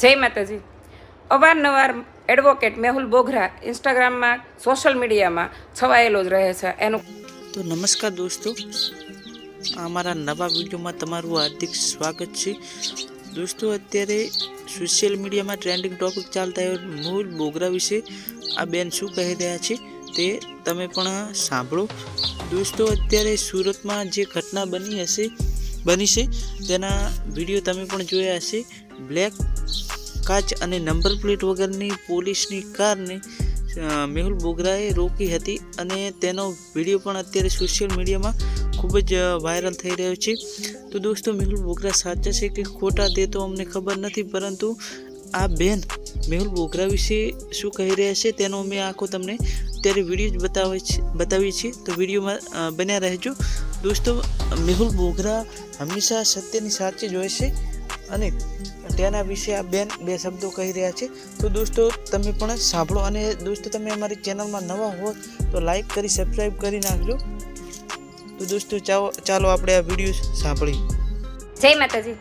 જય માતાજી. અવારનવાર એડવોકેટ મેહુલ બોઘરા ઇન્સ્ટાગ્રામમાં સોશિયલ મીડિયામાં છવાયેલો જ રહે છે. એનું તો નમસ્કાર દોસ્તો. અમારા નવા વિડીયોમાં તમારું હાર્દિક સ્વાગત છે. દોસ્તો, અત્યારે સોશિયલ મીડિયામાં ટ્રેન્ડિંગ ટોપિક ચાલતા હોય મૂળ બોગરા વિશે આ બેન શું કહી રહ્યા છે તે તમે પણ સાંભળો. દોસ્તો, અત્યારે સુરતમાં જે ઘટના બની હશે બની છે. તેના વીડિયો તમે પણ જોયા હશે. બ્લેક કાચ અને નંબર પ્લેટ વગરની પોલીસની કારને મેહુલ બોગરાએ રોકી હતી અને તેનો વીડિયો પણ અત્યારે સોશિયલ મીડિયામાં ખૂબ જ વાયરલ થઈ રહ્યો છે. તો દોસ્તો, મેહુલ બોગરા સાચા છે કે ખોટા તે તો અમને ખબર નથી, પરંતુ આ બેન મેહુલ બોગરા વિશે શું કહી રહ્યા છે તેનો અમે આખો તમને અત્યારે વીડિયો જ બતાવે છે, બતાવીએ છીએ. તો વિડીયોમાં બન્યા રહેજો. દોસ્તો, મેહુલ બોગરા હંમેશા સત્યની સાચી જ હોય છે અને તેના વિશે આ બેન બે શબ્દો કહી રહ્યા છે. તો દોસ્તો, તમે પણ સાંભળો અને દોસ્તો, તમે અમારી ચેનલમાં નવા હો તો લાઈક કરી, સબસ્ક્રાઈબ કરી નાખજો. તો દોસ્તો ચાલો આપણે આ વીડિયો સાંભળીએ. જય માતાજી.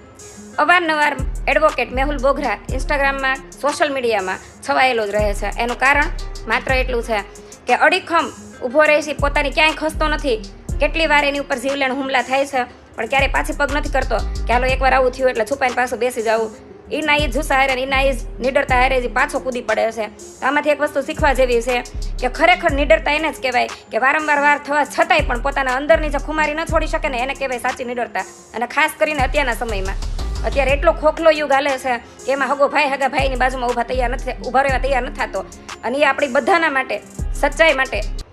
અવારનવાર એડવોકેટ મેહુલ બોઘરા ઇન્સ્ટાગ્રામમાં સોશિયલ મીડિયામાં છવાયેલો જ રહે છે. એનું કારણ માત્ર એટલું છે કે અડીખમ ઊભો રહે છે, પોતાની ક્યાંય ખસતો નથી. કેટલી વાર એની ઉપર જીવલેણ હુમલા થાય છે, પણ ક્યારેય પાછી પગ નથી કરતો કે હાલો એકવાર આવું થયું એટલે છુપાઈને પાછું બેસી જવું એના એ જુસ્સા હારે ને એના એ નિડરતા હારે જે પાછો કૂદી પડે છે. આમાંથી એક વસ્તુ શીખવા જેવી છે કે ખરેખર નિડરતા એને જ કહેવાય કે વારંવાર વાર થવા છતાંય પણ પોતાના અંદરની જે ખુમારી ન છોડી શકે ને એને કહેવાય સાચી નિડરતા. અને ખાસ કરીને અત્યારના સમયમાં. અત્યારે એટલો ખોખલો યુગ હાલે છે કે એમાં હગો ભાઈ હગા ભાઈની બાજુમાં ઊભા તૈયાર નથી ઊભા રહેવા તૈયાર નથી થતો. અને એ આપણી બધાના માટે, સચ્ચાઈ માટે